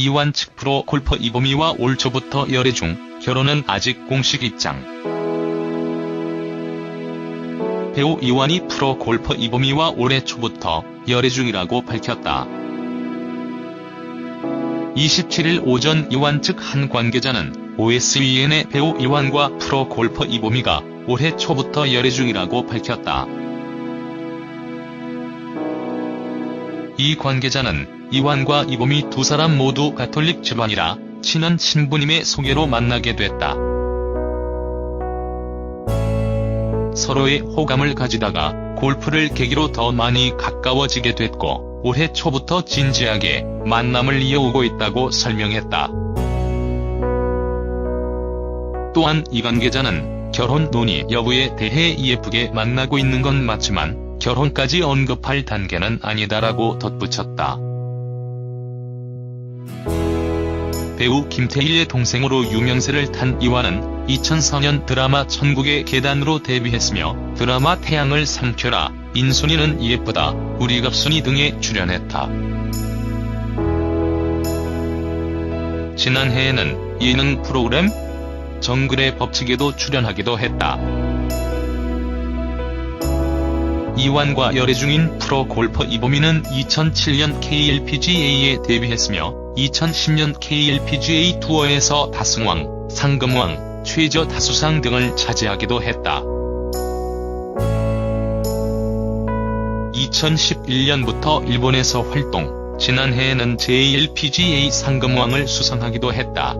이완 측 프로 골퍼 이보미와 올 초부터 열애 중, 결혼은 아직 공식 입장. 배우 이완이 프로 골퍼 이보미와 올해 초부터 열애 중이라고 밝혔다. 27일 오전 이완 측 한 관계자는 OSEN의 배우 이완과 프로 골퍼 이보미가 올해 초부터 열애 중이라고 밝혔다. 이 관계자는 이완과 이보미 두 사람 모두 가톨릭 집안이라 친한 신부님의 소개로 만나게 됐다. 서로의 호감을 가지다가 골프를 계기로 더 많이 가까워지게 됐고 올해 초부터 진지하게 만남을 이어오고 있다고 설명했다. 또한 이 관계자는 결혼 논의 여부에 대해 예쁘게 만나고 있는 건 맞지만 결혼까지 언급할 단계는 아니다라고 덧붙였다. 배우 김태희의 동생으로 유명세를 탄 이완은 2004년 드라마 천국의 계단으로 데뷔했으며 드라마 태양을 삼켜라, 인순이는 예쁘다, 우리 갑순이 등에 출연했다. 지난해에는 예능 프로그램 정글의 법칙에도 출연하기도 했다. 이완과 열애 중인 프로 골퍼 이보미는 2007년 KLPGA에 데뷔했으며 2010년 KLPGA 투어에서 다승왕, 상금왕, 최저 다수상 등을 차지하기도 했다. 2011년부터 일본에서 활동, 지난해에는 JLPGA 상금왕을 수상하기도 했다.